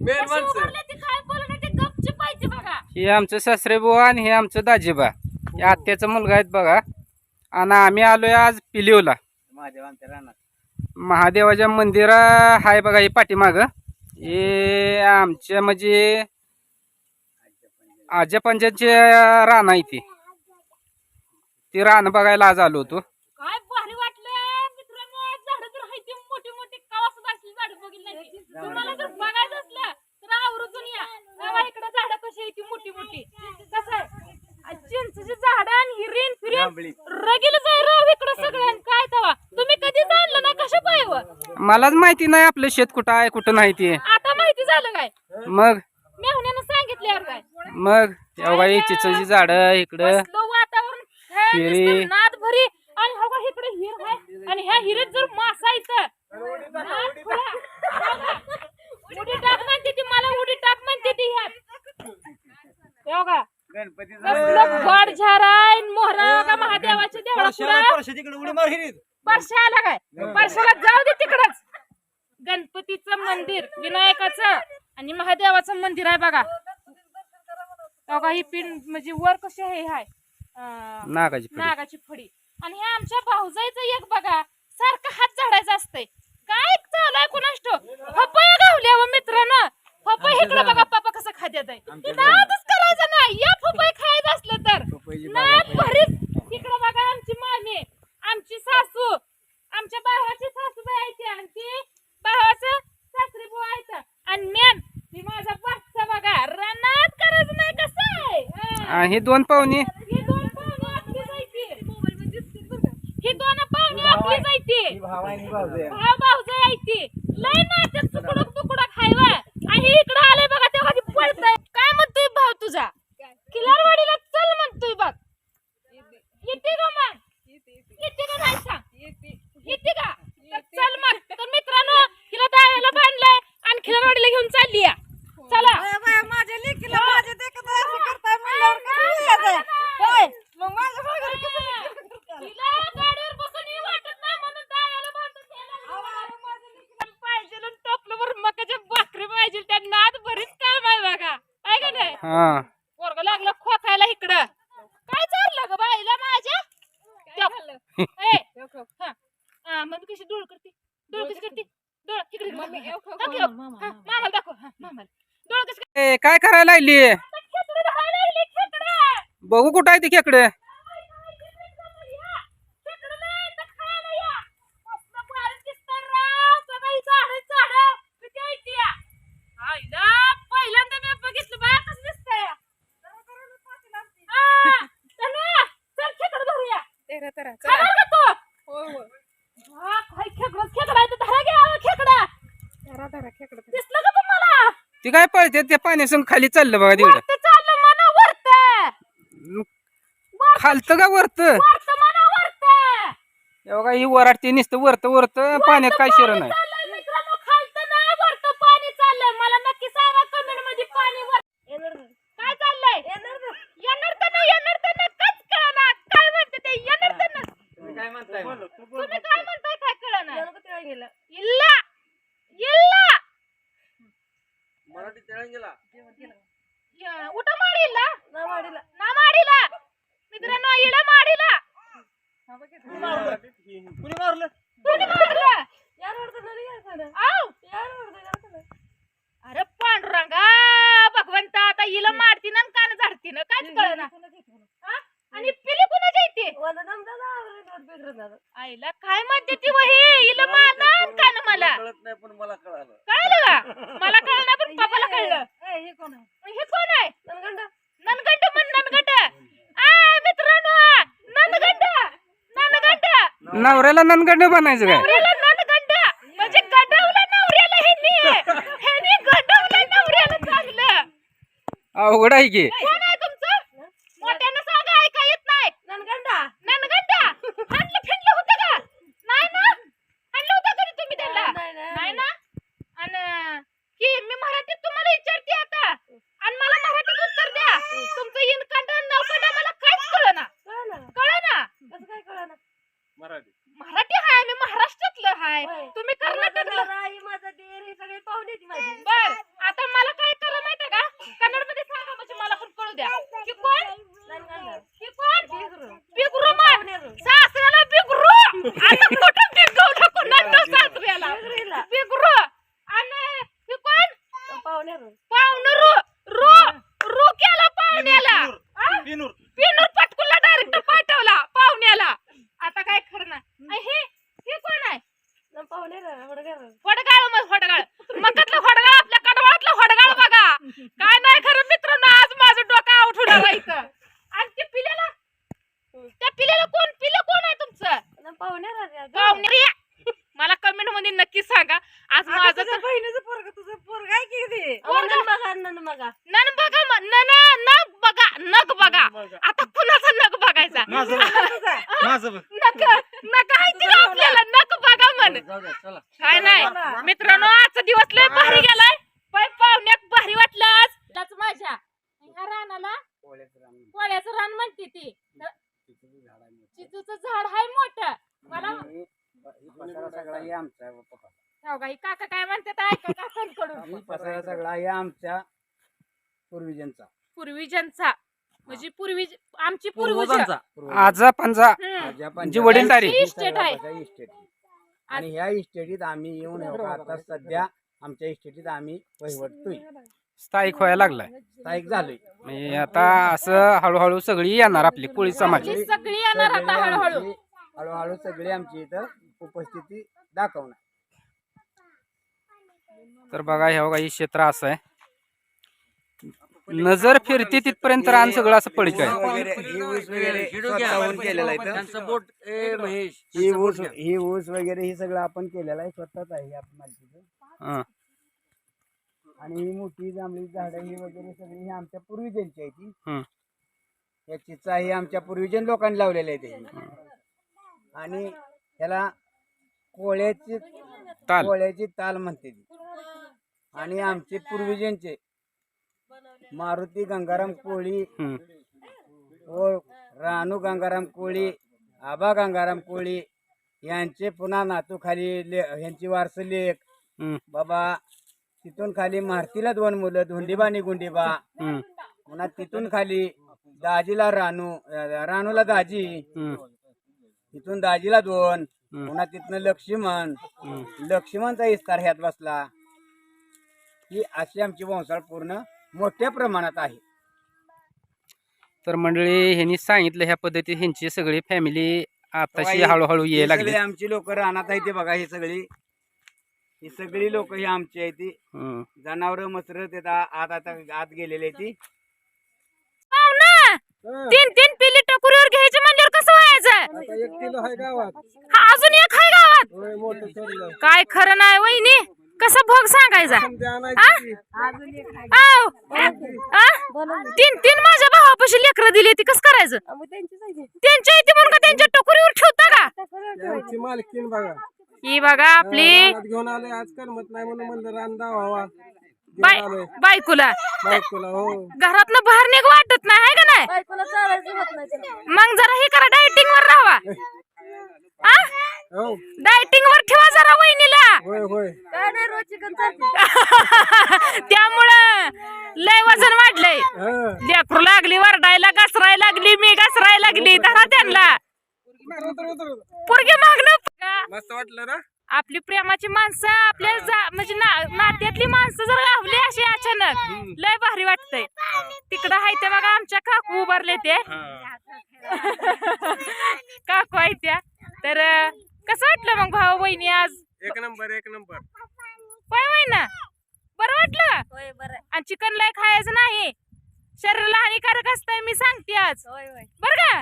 माणसं. उभारले ते काय बोलणं ते गपचूप पाहिजे बघा. हे आमचं सासरे बुवा आणि हे आमचं दाजीबा. हे आत्याचा मुलगा आहेत बघा. आणि आम्ही आलोय आज पिलिवला. महादेव आमच्या रानात. महादेवाच्या मंदिरा हाय बघा हे पाठीमाग. हे आमच्या म्हणजे आज्या पंजाचे रान आहे ती. ती रान बघायला आज आलो होतो काय भारी वाटलं मित्रांनो झाडं तर हाय ती मोठी मोठी कवा सुद्धा असली झाडं बघितली नाही तुम्हाला जर बघायचं असलं तर आवर्जून या बघा इकडे झाडं कशी आहे ती मोठी मोठी कसं आहे आ, चिंचेची झाडं आणि हिरीन. फिरीन रगील जाय राव इकडे सगळ्यां काय तवा? तुम्ही कधी जाणलं ना? कशा पायव मलाच माहिती नाही आपलं शेत कुठं आहे कुठं नाही ते. आता माहिती झालं काय? मग? मेहुण्यानं सांगितल्यावर काय? मग? एवढा ही चिचलची झाडं इकडं. वातावरण. हिरी. नुसतं नाद भरी आणि का इकडे हिर आहे. आणि ह्या हिरीत जर मासा येतं नाद खुळा. हो का? उडी टाक म्हणते ती मला उडी टाक म्हणते ती ह्यात हो का गणपतीचा कसलं गड झाराय मोहरा का महादेवाच्या देवळा पुढं तिकडे उडी मार हिरीत परशा आला काय परशाला जाऊ दे तिकडच गणपतीचं मंदिर विनायकाचं आणि महादेवाचं मंदिर आहे बघा. बघा ही पिन म्हणजे वर कशी आहे हाय नागाची. नागाची फडी. आणि हे आमच्या भाऊजाईचं एक बघा सारखं हात झाडायचं असतंय. काय चालू कुणाष्ट पपया गावल्या व मित्रांनो. पपई इकडे बघा पापा कसं खात्यात आहे नादच करायचं नाही या पपई खायचं असलं तर पपईची नाद भरीत इकडे बघा आमची मामी आमची सासू आमच्या भावाची सासूबाई आहे ती आणि ती भावाचं सासरी बुवा आहे आणि मेन ती माझा बादशा बघा रनात करायचं नाही कसं आहे हा. हे दोन पाहुणे. ही दोन पाहुणे आपली जायची. ही दोन पाहुणे आपली जायची. भाव आणि भावजय. भाव भाऊजा यायची. लय नाटक तुकडक तुकडक खायवा आणि इकडं आले बघा तेव्हा ती पळतय. काय म्हणतोय भाव तुझा? किलारवाडीला चल म्हणतोय बघ. येते का मग. येते का नाही सांग? येते का? तर चल मग. तर मित्रांनो हिला दाव्याला बांधलंय आणि खिलारवाडीला घेऊन चालली या. चला माझ्या लेकीला माझ्या देखत असं करताय म्हणल्यावर कसं यायचं? होय. मग माझ्या माघारी कसं लेकीला करताय? हिला गाडीवर बसून ही वाटत नाही म्हणून दाव्याला बांधून ठेवलं. पाहिजे आणि टोपलं मकाच्या भाकरी पाहिजे त्या नाद बरीच काम आहे बघा. आहे का नाही? हा. पोरग लागलं खोकायला इकडं. काय चाललं ग बाईला माझ्या. ए, हा. हा, मग कशी डोळ करते? डोळ कशी करते? डोळ इकडे दाखव. हा, मामाला दाखव. हा, मामाला. डोळ कशी ए, काय करायला लागली. बघू कुठं आहे ते खेकडं लय इथं खायला या. मस्त भारी दिसतंय राव. सगळी झाडं, झाडं. किती आहेत ती या? आईला, पहिल्यांदा मी बघितलं बा कसं दिसतंय हा, तनू, चल खेकडं धरूया का तू? हा, काय धरा खेकडा. ती पळते? त्या पाण्यासून खाली चाललं बघा तिकडं खालतं का वरतं? वरतं म्हणा वरतं. हे बघा ही वराडते नुसतं वरतं वरतं पाण्यात काय शिर नाही चाललंय मित्रांनो, खालतं नाही, वरतं पाणी चाललंय. मला नक्की सांगा comment मध्ये पाणी वर- काय चाललंय? येणार तर नाही, येणार तर नाही, काहीच कळेना. काय म्हणते ते? येणार तर नाही. तुम्ही काय म्हणताय मग? तुम्ही काय म्हणताय काय कळेना? इल्ला इल्ला मराठी तळण गेला य- उठा माडीला ना माडीला मित्रांनो इडा माडीला कुणी मारलं कोणी मारलं आव अरे पांडुरंगा भगवंता आता हिला मारतीन आणि कान झाडतीन काहीच कळना हा? आणि पिली कुणाच्या इथे आईला काय म्हणते ती वही हिला मारणार कान मला कळत नाही पण मला कळालं. कळलं का? मला कळलं पण पप्पाला कळलं. हे कोण आहे? ननगंड म्हण ननगंड आ मित्रांनो ननगंड ननगंड नवऱ्याला ननगंड बनायचं काय? नवऱ्याला ननगंड म्हणजे गडवलं नवऱ्याला ह्यांनी. ह्यांनी गडवलं नवऱ्याला चांगलं. अवघड आहे की आहे तुमचं मोठ्यानं सांगा ऐका येत नाही ननगंड हाणलं फिरलं होतं का नाही ना हाणलं होतं का रे तुम्ही त्याला नाही ना आणि की मी मराठीत तुम्हाला विचारते आता आणि मला मराठीत उत्तर द्या तुमचं इनकंड नवकंड मला काहीच कळना कळना मराठी मराठी हाय मी महाराष्ट्रातलं हाय तुम्ही कर्नाटकला बर आता मला काय पाहुणे ना हुडगार. फडगाळ मग फडगाळ मकातलं फडगाळ आपल्या कडवाळातलं फडगाळ बघा. काय नाही खरं मित्रांनो आज माझं डोकं आउट होणार इथं. आणि ते पिल्याला त्या पिल्याला कोण? पिलं कोण आहे तुमचं? ना पाहुणे मला कमेंटमध्ये नक्की सांगा. आज माझं बहिणीचं पोरग तुझं पोरग आहे की ते पोरगं? नन बघा नन बघा नन बघा म- नन नग बघा नग बघा आता कुणाचा नग बघायचा माझं बघ नक नक आहे की ना आपल्याला नक बघा म्हण जाऊ द्या चला काय नाही मित्रांनो आजचा दिवस लय भारी गेलाय पण पाहुण्यात भारी वाटलं आज त्याच माझ्या ह्या रानाला कोळ्याचं रान म्हणते ती चिचूचं झाड आहे मोठं मला सगळा हे आमचा हो का, ही काका काय म्हणतात ऐका काकांकडून. पसारा सगळा हे आमच्या पूर्वजांचा पूर्वीजनचा. म्हणजे पूर्वी आमची पूर्वज. आजा पंजा हम्म. जी वडीलधारी. त्यांची इस्टेट आहे. इस्टेट. आणि ह्या इस्टेटीत आम्ही येऊन बघा, आता सध्या आमच्या इस्टेटीत आम्ही वहिवटतोय. स्थायिक व्हायला लागलाय. स्थायिक झालोय. म्हणजे आता असं हळूहळू सगळी येणार आपली कोळी समाज. सगळी येणार आता सगळे हळूहळू. आमची- हळूहळू सगळी आमची इथं उपस्थिती दाखवणार. तर बघा हे बघा हे क्षेत्र असं आहे. नजर फिरते तिथपर्यंत रान सगळं असं पडीक आहे. ही ऊस वगैरे स्वतःहून केलेलं आहे इथं. त्यांचं बोट ए महेश ही ऊस ही ऊस वगैरे हे सगळं आपण केलेलं आहे स्वतःच आहे आपण मालकीचं. हं. आणि ही मोठी जांभळी झाडं ही वगैरे सगळी ही आमच्या पूर्वजांची आहे ती. हं. या चिचा ही आमच्या पूर्वजन लोकांनी लावलेल्या आहे त्याची. आणि ह्याला कोळ्याची ताल. कोळ्याची ताल म्हणते ती. आणि आमचे पूर्वजांचे मारुती गंगाराम कोळी हं. व रानू गंगाराम कोळी आबा गंगाराम कोळी यांचे पुन्हा नातूखाली ले ह्यांची वारस लेख हं. बाबा तिथून खाली मारतीला दोन मुलं धोंडीबा आणि गुंडीबा हं. पुन्हा तिथून खाली दाजीला रानू अं, रानूला दाजी हं. तिथून दाजीला दोन हं. पुन्हा तिथनं लक्ष्मण हं. लक्ष्मणचा इस्तार ह्यात बसला ही अशी आमची वंशाळ पूर्ण मोठ्या प्रमाणात आहे. तर मंडळी ह्यांनी सांगितलं ह्या पद्धतीत ह्यांची सगळी फॅमिली आताशी हळूहळू हे सगळे लागली. आमची लोक राहणार आहे ते बघा ही सगळी. ही सगळी लोक ही आमची आहे ती. हं. जनावर मसर ते आत आता आत गेलेली आहे ती. तीन तीन पिली टकुरीवर घ्यायचे म्हणल्यावर कसं व्हायचं? एक किलो आहे गावात. हा, अजून एक आहे गावात. काय खरं नाही वहिनी. कसं भोग सांगायचा? तीन तीन माझ्या भावापाशी लेकरं दिली ती. कसं करायचं. त्यांच्या इथे म्हणून का त्यांच्या टोकरीवर ठेवता का? त्यांची मालकीन बघा. ही बघा आपली. घेऊन आले आज करमत नाही म्हणून म्हणलं रान दावा बाय बायकोला. बायकोला हो. घरातनं बाहेर निघ वाटत नाही आहे का नाही. मग जरा हे करा डायटिंग वर राहावा डायटिंग वर ठेवा जरा वहिनीला. होय होय. काय नाही रोज चिकन चालते त्यामुळं लय वजन वाढलंय. हं. लेकरू लागली वरडायला घसरायला लागली मी घसरायला लागली धरा त्यांना. पोरगे मागणं मस्त वाटलं ना? आपली प्रेमाची माणसं आपल्या जा- म्हणजे ना- नात्यातली माणसं जर लावली अशी अचानक लय भारी वाटतंय. तिकडं आहे ते बघा आमच्या काकू उभारले ते. काकू आहे त्या. तर कसं वाटलं मग भाऊ बहिणी आज? एक नंबर एक नंबर. होय ना बरं वाटलं? होय बरं. आणि चिकन लय खायचं नाही. शरीराला हानिकारक असतंय मी सांगते आज. होय होय. बरं का?